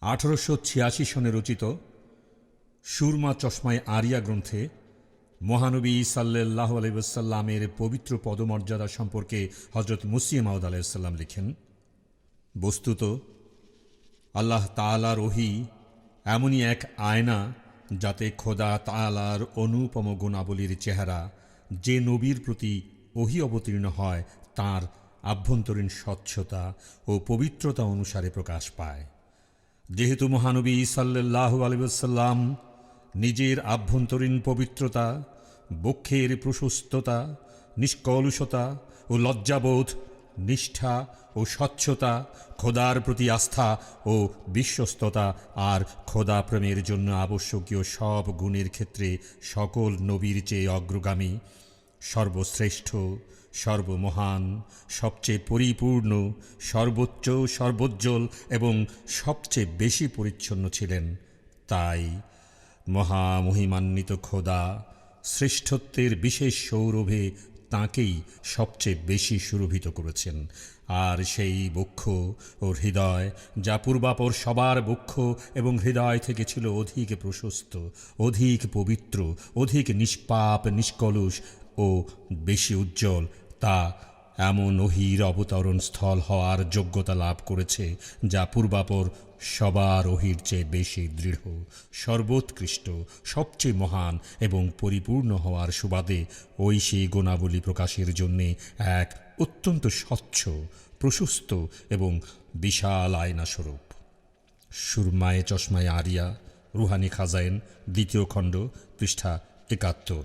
আঠারোশো ছিয়াশি সনে রচিত সুরমা চশমায় আরিয়া গ্রন্থে মহানবী সাল্লাহ আলাইসাল্লামের পবিত্র পদমর্যাদা সম্পর্কে হজরত মুসিম মাউদ আলাইসাল্লাম লিখেন, বস্তুত আল্লাহ তালার ওহি এমনই এক আয়না যাতে খোদা তালার অনুপম গুণাবলীর চেহারা যে নবীর প্রতি ওহি অবতীর্ণ হয় তার আভ্যন্তরীণ স্বচ্ছতা ও পবিত্রতা অনুসারে প্রকাশ পায়। যেহেতু মহানবী সাল্লাহ আলিবাসাল্লাম নিজের আভ্যন্তরীণ পবিত্রতা, বক্ষের প্রশস্ততা, নিষ্কলুষতা ও লজ্জাবোধ, নিষ্ঠা ও স্বচ্ছতা খোদার প্রতি আস্থা ও বিশ্বস্ততা আর খোদা প্রেমের জন্য আবশ্যকীয় সব গুণের ক্ষেত্রে সকল নবীর চেয়ে অগ্রগামী, সর্বশ্রেষ্ঠ সর্বমহান, সবচেয়ে পরিপূর্ণ, সর্বোচ্চ, সর্বোজ্জ্বল এবং সবচেয়ে বেশি পরিচ্ছন্ন ছিলেন তাই মহামহিমান্বিত খোদা শ্রেষ্ঠত্বের বিশেষ সৌরভে তাঁকেই সবচেয়ে বেশি সুরভিত করেছেন। আর সেই বক্ষ ও হৃদয় যা পূর্বাপর সবার বক্ষ এবং হৃদয় থেকে ছিল অধিক প্রশস্ত, অধিক পবিত্র, অধিক নিষ্পাপ, নিষ্কলুষ ও বেশি উজ্জ্বল তা এমন অহির অবতরণ স্থল হওয়ার যোগ্যতা লাভ করেছে, যা পূর্বাপর সবার অহির চেয়ে বেশি দৃঢ়, সর্বোৎকৃষ্ট, সবচেয়ে মহান এবং পরিপূর্ণ হওয়ার সুবাদে ওই সেই গুণাবলী প্রকাশের জন্যে এক অত্যন্ত স্বচ্ছ, প্রশস্ত এবং বিশাল আয়নাস্বরূপ। সুরমায়ে চশমায় আরিয়া, রুহানি খাজাইন, দ্বিতীয় খণ্ড, পৃষ্ঠা একাত্তর।